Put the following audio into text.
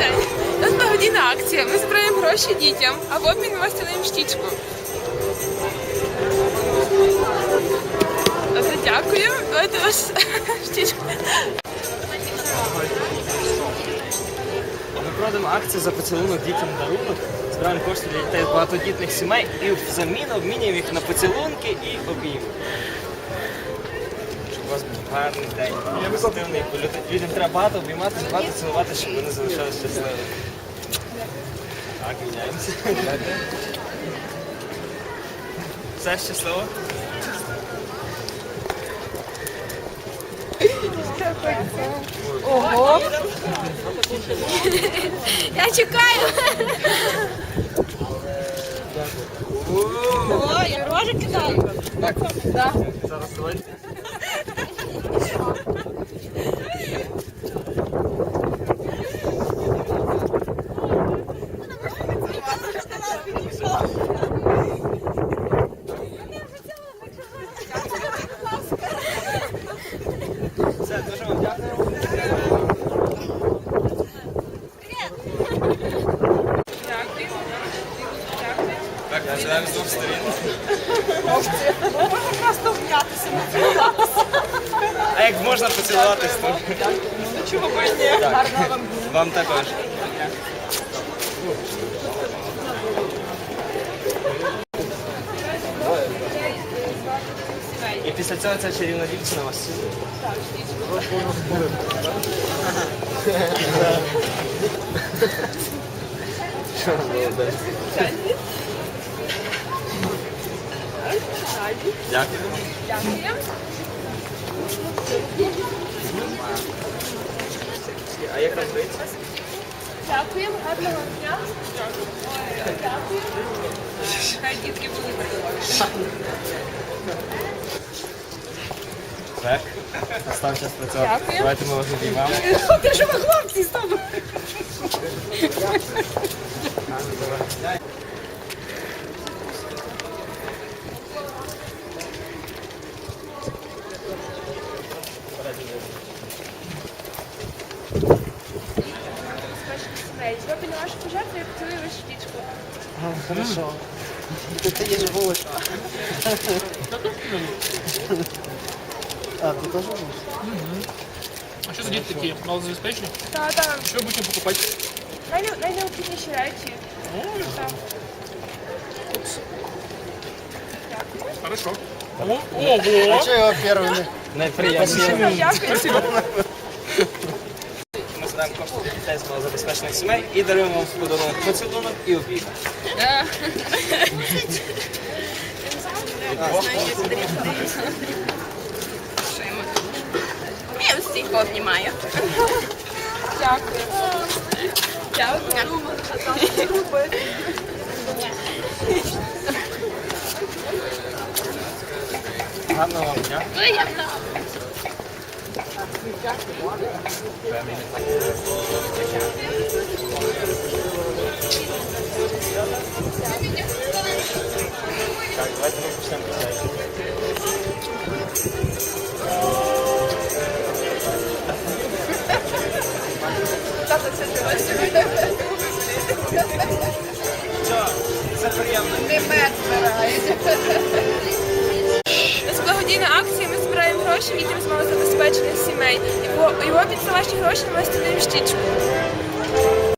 день. У нас благодійна акція. Ми збираємо гроші дітям, а в обмін ми стелимо штічку. Добре, дякую. Давайте ваш штічку. Ми проводимо акцію за поцілунок дітям дарунок. Збираємо кошти для дітей багатодітних сімей і взамін обмінюємо їх на поцілунки і обійми. У вас був гарний день, позитивний, людям треба багато обіймати, багато цілувати, щоб вони залишалися щасливими. Так, міняємося. Все щасливо? Ого. Я чекаю. Ой, рожи кидаю. Да. Зараз давайте. Так, починаємо з двох сторін. А як можна поцілуватись, то чого б ні? Вам також. І після цього ця чарівна дівчина вас цілує. Що молодець. Дякую. Дякую. А як вам жити? Дякуємо, гарного дня. Дякую. Хай дітки були Так. Настав час працювати. Дякую. Давайте ми вас обіймемо. Ти що ви хлопці з тобою? Зроблю вашу пожертву, я поцілую вашу штічку. Хорошо. Це є живого. А, ти теж можеш? А що за діти такі? Малозабезпечені? Так, так. Що будемо покупати? Най- Найнеобхідніші речі. Так. Хорошо. О, ого! Че его первыми? Найприємніше. Дякую. Ми збираємо кошти для дітей з сімей і даруємо вам в подарунок поцілунок і обійми. Я всіх обнімаю. Дякую. Дякую. Гарного вам дня. Так, давайте ми почнемо? Це приємно. У нас благодійна акція, ми збираємо гроші дітям з малозабезпечених сімей. Його, його і в обмін за ваші гроші ми стелимо штічку.